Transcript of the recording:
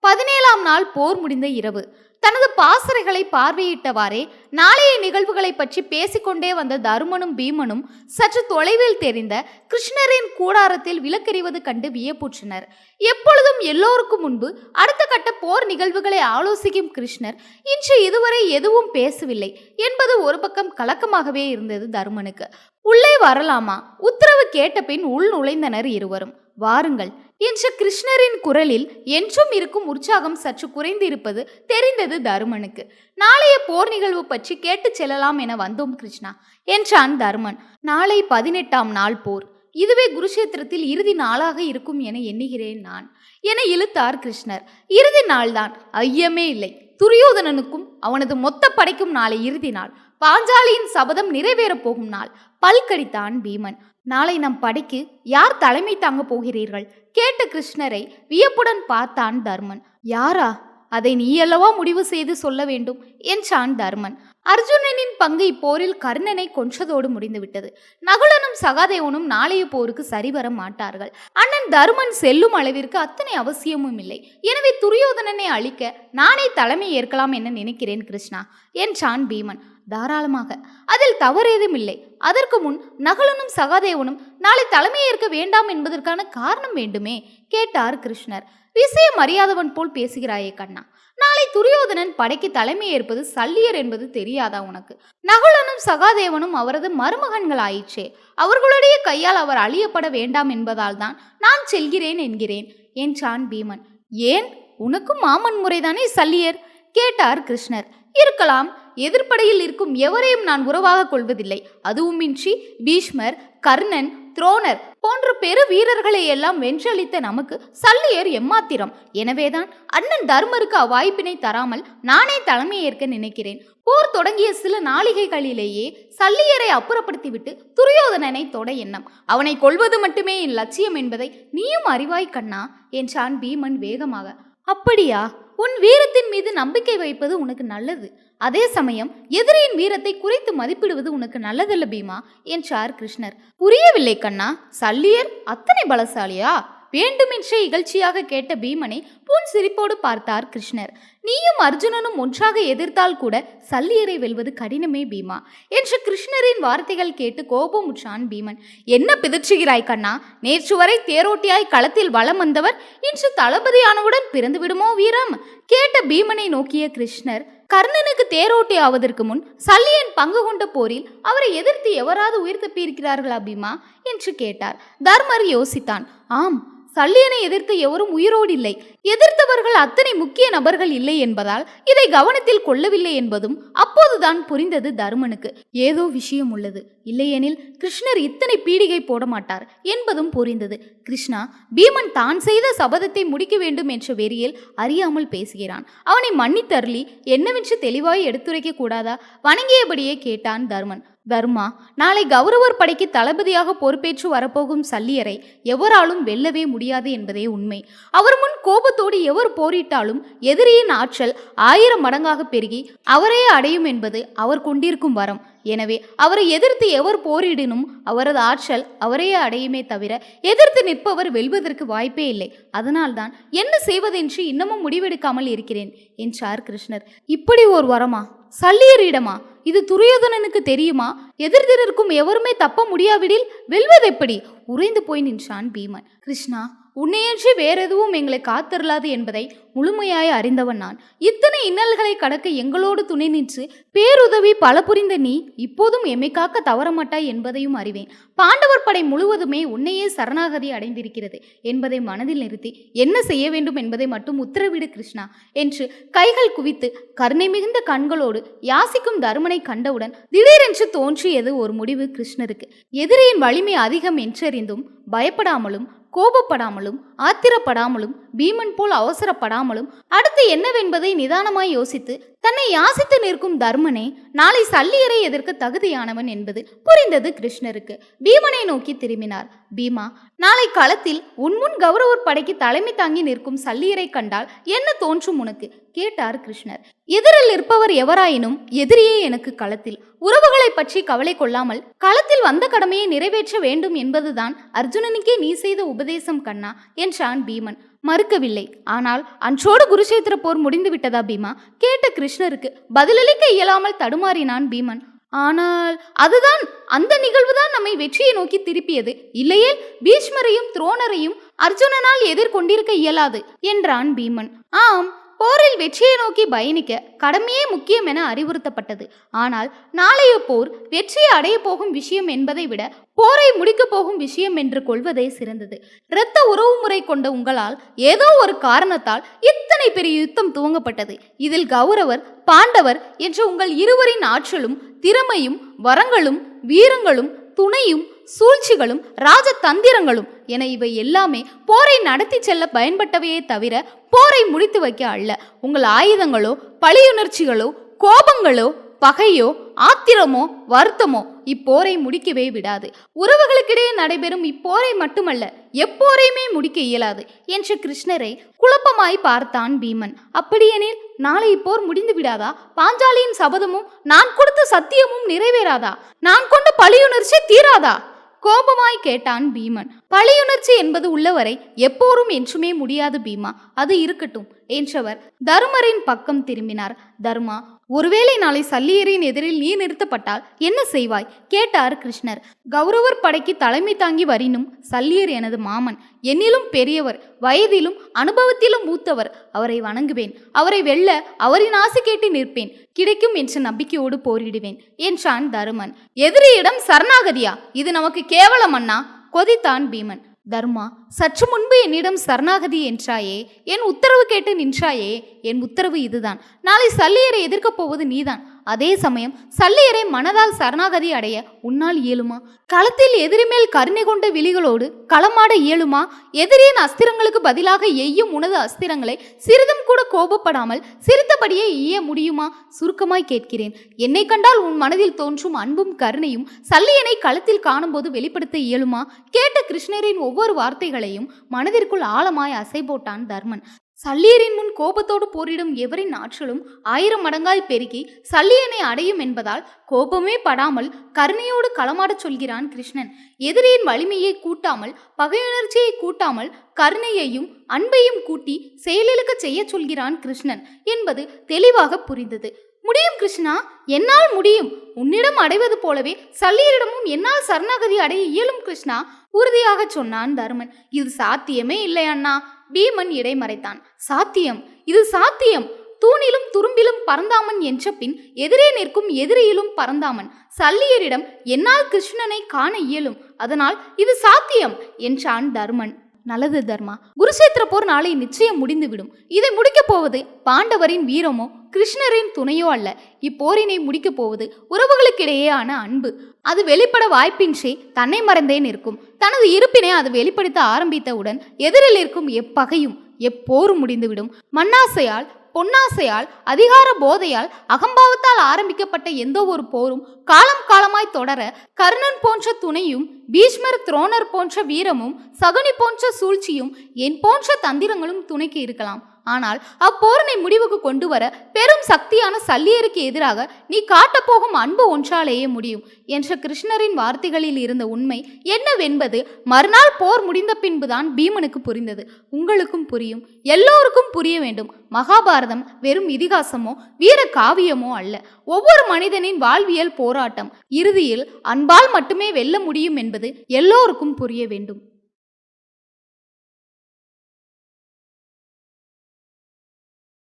பதினேழாம் நாள் போர் முடிந்த இரவு. தனது பாசறைகளை பார்வையிட்டவாறே நாளைய நிகழ்வுகளை பற்றி பேசிக்கொண்டே வந்த தருமனும் பீமனும் சற்று தொலைவில் தெரிந்த கிருஷ்ணரின் கூடாரத்தில் விளக்கெறிவது கண்டு வியப்புற்றனர். எப்பொழுதும் எல்லோருக்கும் முன்பு அடுத்த கட்ட போர் நிகழ்வுகளை ஆலோசிக்கும் கிருஷ்ணர் இன்று இதுவரை எதுவும் பேசவில்லை என்பது ஒரு பக்கம் கலக்கமாகவே இருந்தது தருமனுக்கு. உள்ளே வரலாமா? உத்தரவு கேட்ட பின் உள் நுழைந்தனர் இருவரும். வாருங்கள். என்ற கிருஷ்ணரின் குரலில் என்றும் இருக்கும் உற்சாகம் சற்று குறைந்திருப்பது தெரிந்தது தருமனுக்கு. நாளைய போர் நிகழ்வு பற்றி கேட்டு செல்லலாம் என வந்தோம் கிருஷ்ணா. என்றான் தருமன். நாளை பதினெட்டாம் நாள் போர். இதுவே குருஷேத்திரத்தில் இறுதி நாளாக இருக்கும் என எண்ணுகிறேன் நான். என இழுத்தார் கிருஷ்ணர். இறுதி நாள்தான். ஐயமே இல்லை. துரியோதனனுக்கும் அவனது மொத்த படைக்கும் நாளை இறுதி நாள். பாஞ்சாலியின் சபதம் நிறைவேறப் போகும் நாள். பல்கடித்தான் பீமன். நாளை நம் படைக்கு யார் தலைமை தாங்க போகிறீர்கள்? கேட்ட கிருஷ்ணரை வியப்புடன் பார்த்தான் தர்மன். யாரா? அதை நீயல்லவா முடிவு செய்து சொல்ல வேண்டும்? என்றான் தர்மன். அர்ஜுனனின் பங்கு இப்போரில் கர்ணனை கொன்றதோடு முடிந்துவிட்டது. நகுலனும் சகாதேவனும் நாளைய போருக்கு சரிவர மாட்டார்கள். அண்ணன் தருமன் செல்லும் அளவிற்கு அத்தனை அவசியமும் இல்லை. எனவே துரியோதனனை அழிக்க நானே தலைமை ஏற்கலாம் என நினைக்கிறேன் கிருஷ்ணா. என்றான் பீமன். தாராளமாக. அதில் தவறேதும் இல்லை அதற்கு முன் நகுலனும் சகாதேவனும் நாளை தலைமை ஏற்க வேண்டாம் என்பதற்கான காரணம் வேண்டுமே கேட்டார் கிருஷ்ணர். விஷயம் அறியாதவன் போல் பேசுகிறாயே கண்ணா. நாளை துரியோதனன் படைக்கு தலைமை ஏற்பது சல்லியர் என்பது தெரியாதா உனக்கு? நகுலனும் சகாதேவனும் அவரது மருமகன்கள் ஆயிற்றே அவர்களுடைய கையால் அவர் அழியப்பட வேண்டாம் என்பதால் தான் நான் செல்கிறேன் என்கிறேன். என்றான் பீமன்? ஏன்? உனக்கும் மாமன் முறைதானே சல்லியர்? கேட்டார் கிருஷ்ணர். இருக்கலாம். எதிர்ப்படையில் இருக்கும் எவரையும் நான் உறவாக கொள்வதில்லை. அதுவுமின்றி பீஷ்மர் கர்ணன் துரோணர் போன்ற பெரு வீரர்களை எல்லாம் வென்றளித்த நமக்கு சல்லியர் எம்மாத்திரம். எனவேதான் அண்ணன் தர்மருக்கு அவ்வாய்ப்பினை தராமல் நானே தலைமை ஏற்க நினைக்கிறேன். போர் தொடங்கிய சில நாளிகைகளிலேயே சல்லியரை அப்புறப்படுத்திவிட்டு துரியோதனனை தொட எண்ணம். அவனை கொள்வது மட்டுமே என் லட்சியம் என்பதை நீயும் அறிவாய் கண்ணா என்றான் பீமன் வேகமாக. அப்படியா? உன் வீரத்தின் மீது நம்பிக்கை வைப்பது உனக்கு நல்லது. அதே சமயம் எதிரியின் வீரத்தை குறைத்து மதிப்பிடுவது உனக்கு நல்லதல்ல பீமா என்றார் கிருஷ்ணர். புரியவில்லை கண்ணா சல்லியர் அத்தனை பலசாலியா? வேண்டுமென்றே இகழ்ச்சியாக கேட்ட பீமனை புன் சிரிப்போடு பார்த்தார் கிருஷ்ணர். நீயும் அர்ஜுனனும் ஒன்றாக எதிர்த்தால் கூட சல்லியரை வெல்வது கடினமே பீமா. என்று கிருஷ்ணரின் வார்த்தைகள் கேட்டு கோபமுற்றான் பீமன். என்ன பிதற்றுகிறாய் கண்ணா? நேற்று வரை தேரோட்டியாய் களத்தில் வலம் வந்தவர் இன்று தளபதியானவுடன் பிறந்து விடுமோ வீரம்? கேட்ட பீமனை நோக்கிய கிருஷ்ணர் கர்ணனுக்கு தேரோட்டி ஆவதற்கு முன் சல்லியன் பங்கு கொண்ட போரில் அவரை எதிர்த்து எவராது உயிர் தப்பியிருக்கிறார்களா பீமா? என்று கேட்டார். தர்மர் யோசித்தான். ஆம் சல்லியனை எதிர்த்து எவரும் உயிரோடு இல்லை எதிர்த்தவர்கள் அத்தனை முக்கிய நபர்கள் இல்லை என்பதால் இதை கவனத்தில் கொள்ளவில்லை என்பதும் அப்போதுதான் புரிந்தது தருமனுக்கு. ஏதோ விஷயம் உள்ளது. இல்லையெனில் கிருஷ்ணர் இத்தனை பீடிகை போட மாட்டார் என்பதும் புரிந்தது. கிருஷ்ணா பீமன் தான் செய்த சபதத்தை முடிக்க வேண்டும் என்ற வெறியில் அறியாமல் பேசுகிறான். அவனை மன்னித்தருளி என்னவென்று தெளிவாய் எடுத்துரைக்க கூடாதா? வணங்கியபடியே கேட்டான் தர்மன். தர்மா நாளை கௌரவர் படைக்கு தளபதியாக பொறுப்பேற்று வரப்போகும் சல்லியரை எவராலும் வெல்லவே முடியாது என்பதே உண்மை. அவர் முன் கோபத்தோடு எவர் போரிட்டாலும் எதிரியின் ஆற்றல் ஆயிரம் மடங்காக பெருகி அவரே அடையும் என்பது அவர் கொண்டிருக்கும் வரம். எனவே அவரை எதிர்த்து எவர் போரிடினும் அவரது ஆற்றல் அவரே அடையுமே தவிர எதிர்த்து நிற்பவர் வெல்வதற்கு வாய்ப்பே இல்லை. அதனால்தான் என்ன செய்வதென்று இன்னமும் முடிவெடுக்காமல் இருக்கிறேன் என்றார் கிருஷ்ணர். இப்படி ஓர் வரமா? சல்லியரிடமா? இது துரியோதனனுக்கு தெரியுமா? எதிர்திரருக்கும் எவருமே தப்ப முடியாவிடில் வெல்வதெப்படி உறைந்து போய் நின்றான் பீமன். கிருஷ்ணா உன்னையன்றி வேறெதுவும் எங்களை காத்தருளாது என்பதை முழுமையாய் அறிந்தவன் நான். இத்தனை இன்னல்களை கடக்க எங்களோடு துணை நின்று பேருதவி பல புரிந்த நீ இப்போதும் எம்மை காக்க தவறமாட்டாய் என்பதையும் அறிவேன். பாண்டவர் படை முழுவதுமே உன்னையே சரணாகதி அடைந்திருக்கிறது என்பதை மனதில் நிறுத்தி என்ன செய்ய வேண்டும் என்பதை மட்டும் உத்தரவிடு கிருஷ்ணா என்று கைகள் குவித்து கருணை மிகுந்த கண்களோடு யாசிக்கும் தருமனை கண்டவுடன் திடீரென்று தோன்றி தோன்றியது ஒரு முடிவு கிருஷ்ணருக்கு. எதிரியின் வலிமை அதிகம் என்றறிந்தும் பயப்படாமலும் கோபப்படாமலும் ஆத்திரப்படாமலும் பீமன் போல் அவசரப்படாமலும் அடுத்து என்னவென்பதை நிதானமாய் யோசித்து தன்னை யாசித்து நிற்கும் தர்மனே நாளை சல்லியரை எதிர்க்க தகுதியானவன் என்பது புரிந்தது கிருஷ்ணருக்கு. பீமனை நோக்கி திரும்பினார். பீமா நாளை களத்தில் உன்முன் கௌரவர் படைக்கு தலைமை தாங்கி நிற்கும் சல்லியரை கண்டால் என்ன தோன்றும் உனக்கு? கேட்டார் கிருஷ்ணர். எதிரில் இருப்பவர் எவராயினும் எதிரியே எனக்கு களத்தில். உறவுகளை பற்றி கவலை கொள்ளாமல் களத்தில் வந்த கடமையை நிறைவேற்ற வேண்டும் என்பதுதான் அர்ஜுனனுக்கே நீ செய்த உபதேசம் கண்ணா என்றான் பீமன். மறுக்கவில்லை. ஆனால் அன்றோடு குருஷேத்திர போர் முடிந்து விட்டதா பீமா? கேட்ட கிருஷ்ணருக்கு பதிலளிக்க இயலாமல் தடுமாறினான் பீமன். ஆனால் அதுதான் அந்த நிகழ்வுதான் நம்மை வெற்றியை நோக்கி திருப்பியது. இல்லையே பீஷ்மரையும் துரோணரையும் அர்ஜுனனால் எதிர்கொண்டிருக்க இயலாது என்றான் பீமன். ஆம் போரில் வெற்றியை நோக்கி பயணிக்க கடமையே முக்கியம் என அறிவுறுத்தப்பட்டது. ஆனால் நாளைய போர் வெற்றியை அடைய போகும் விஷயம் என்பதை விட போரை முடிக்கப் போகும் விஷயம் என்று கொள்வதே சிறந்தது. இரத்த உறவுமுறை கொண்ட உங்களால் ஏதோ ஒரு காரணத்தால் இத்தனை பெரிய யுத்தம் துவங்கப்பட்டது. இதில் கௌரவர் பாண்டவர் என்ற உங்கள் இருவரின் ஆற்றலும் திறமையும் வரங்களும் வீரங்களும் துணையும் சூழ்ச்சிகளும் ராஜதந்திரங்களும் என இவை எல்லாமே போரை நடத்தி செல்ல பயன்பட்டவையே தவிர போரை முடித்து வைக்க அல்ல. உங்கள் ஆயுதங்களோ பழியுணர்ச்சிகளோ கோபங்களோ பகையோ ஆத்திரமோ வருத்தமோ இப்போரை முடிக்கவே விடாது. உறவுகளுக்கிடையே நடைபெறும் இப்போரை மட்டுமல்ல எப்போரையுமே முடிக்க இயலாது என்று கிருஷ்ணரை குழப்பமாய் பார்த்தான் பீமன். அப்படியெனில் நாளை இப்போர் முடிந்து விடாதா? பாஞ்சாலியின் சபதமும் நான் கொடுத்த சத்தியமும் நிறைவேறாதா? நான் கொண்ட பழியுணர்ச்சி தீராதா? கோபமாய் கேட்டான் பீமன். பழியுணர்ச்சி என்பது உள்ளவரை எப்போரும் என்றுமே முடியாது பீமா. அது இருக்கட்டும். என்றவர் தருமரின் பக்கம் திரும்பினார். தர்மா ஒருவேளை நாளை சல்லியரின் எதிரில் நீ நிறுத்தப்பட்டால் என்ன செய்வாய்? கேட்டார் கிருஷ்ணர். கௌரவர் படைக்கு தலைமை தாங்கி வரினும் சல்லியர் எனது மாமன் என்னிலும் பெரியவர் வயதிலும் அனுபவத்திலும் மூத்தவர் அவரை வணங்குவேன். அவரை வெல்ல அவரின் ஆசை கேட்டு நிற்பேன். கிடைக்கும் என்ற நம்பிக்கையோடு போரிடுவேன் என்றான் தருமன். எதிரியிடம் சரணாகதியா? இது நமக்கு கேவலம் அண்ணா கொதித்தான் பீமன். தர்மா சற்று முன்பு என்னிடம் சரணாகதி என்றாயே என் உத்தரவு கேட்டு நின்றாயே என் உத்தரவு இதுதான். நாளை சல்லியரை எதிர்க்கப் போவது நீதான். அதே சமயம் சல்லியரை மனதால் சரணாகதி அடைய உன்னால் இயலுமா? களத்தில் எதிரி மேல் கருணை கொண்ட விழிகளோடு களமாட இயலுமா? எதிரியின் அஸ்திரங்களுக்கு பதிலாக எய்யும் உனது அஸ்திரங்களை சிறிதும் கூட கோபப்படாமல் சிரித்தபடியே இய முடியுமா? சுருக்கமாய் கேட்கிறேன். என்னை கண்டால் உன் மனதில் தோன்றும் அன்பும் கருணையும் சல்லியனை களத்தில் காணும்போது வெளிப்படுத்த இயலுமா? கேட்ட கிருஷ்ணரின் ஒவ்வொரு வார்த்தைகளையும் மனதிற்குள் ஆழமாய் அசை போட்டான் தர்மன். சல்லியரின் முன் கோபத்தோடு போரிடும் எவரின் ஆற்றலும் ஆயிரம் மடங்காய் பெருகி சல்லியனை அடையும் என்பதால் கோபமே படாமல் கருணையோடு களமாடச் சொல்கிறான் கிருஷ்ணன். எதிரியின் வலிமையை கூட்டாமல் பகையுணர்ச்சியை கூட்டாமல் கருணையையும் அன்பையும் கூட்டி செயலிழக்க செய்யச் சொல்கிறான் கிருஷ்ணன் என்பது தெளிவாக புரிந்தது. முடியும் கிருஷ்ணா. என்னால் முடியும். உன்னிடம் அடைவது போலவே சல்லியரிடமும் என்னால் சரணாகதி அடைய இயலும் கிருஷ்ணா. உறுதியாக சொன்னான் தருமன். இது சாத்தியமே இல்லை அண்ணா. பீமன் இடைமறைத்தான். சாத்தியம். இது சாத்தியம். தூணிலும் துரும்பிலும் பறந்தாமன் என்ற பின் எதிரே நிற்கும் எதிரியிலும் பறந்தாமன் சல்லியரிடம் என்னால் கிருஷ்ணனை காண இயலும். அதனால் இது சாத்தியம் என்றான் தருமன். நல்லது தர்மா. குருஷேத்திர போர் நாளை நிச்சயம் முடிந்துவிடும். இதை முடிக்கப் போவது பாண்டவரின் வீரமோ கிருஷ்ணரின் துணையோ அல்ல. இப்போரினை முடிக்கப் போவது உறவுகளுக்கிடையேயான அன்பு. அது வெளிப்பட வாய்ப்பின்றி தன்னை மறந்தே நிற்கும். தனது இருப்பினை அது வெளிப்படுத்த ஆரம்பித்தவுடன் எதிரில் இருக்கும் எப்பகையும் எப்போரும் முடிந்துவிடும். மண்ணாசையால் பொன்னாசையால் அதிகார போதையால் அகம்பாவத்தால் ஆரம்பிக்கப்பட்ட எந்த ஒரு போரும் காலம் காலமாய் தொடர கர்ணன் போன்ற துணையும் பீஷ்மர் துரோணர் போன்ற வீரமும் சகுனி போன்ற சூழ்ச்சியும் என் போன்ற தந்திரங்களும் துணைக்கு இருக்கலாம். ஆனால் அப்போரனை முடிவுக்கு கொண்டு வர பெரும் சக்தியான சல்லியருக்கு எதிராக நீ காட்டப்போகும் அன்பு ஒன்றாலேயே முடியும் என்ற கிருஷ்ணரின் வார்த்தைகளில் இருந்த உண்மை என்னவென்பது மறுநாள் போர் முடிந்த பின்புதான் பீமனுக்கு புரிந்தது. உங்களுக்கும் புரியும். எல்லோருக்கும் புரிய வேண்டும். மகாபாரதம் வெறும் இதிகாசமோ வீர காவியமோ அல்ல. ஒவ்வொரு மனிதனின் வாழ்வியல் போராட்டம் இறுதியில் அன்பால் மட்டுமே வெல்ல முடியும் என்பது எல்லோருக்கும் புரிய வேண்டும்.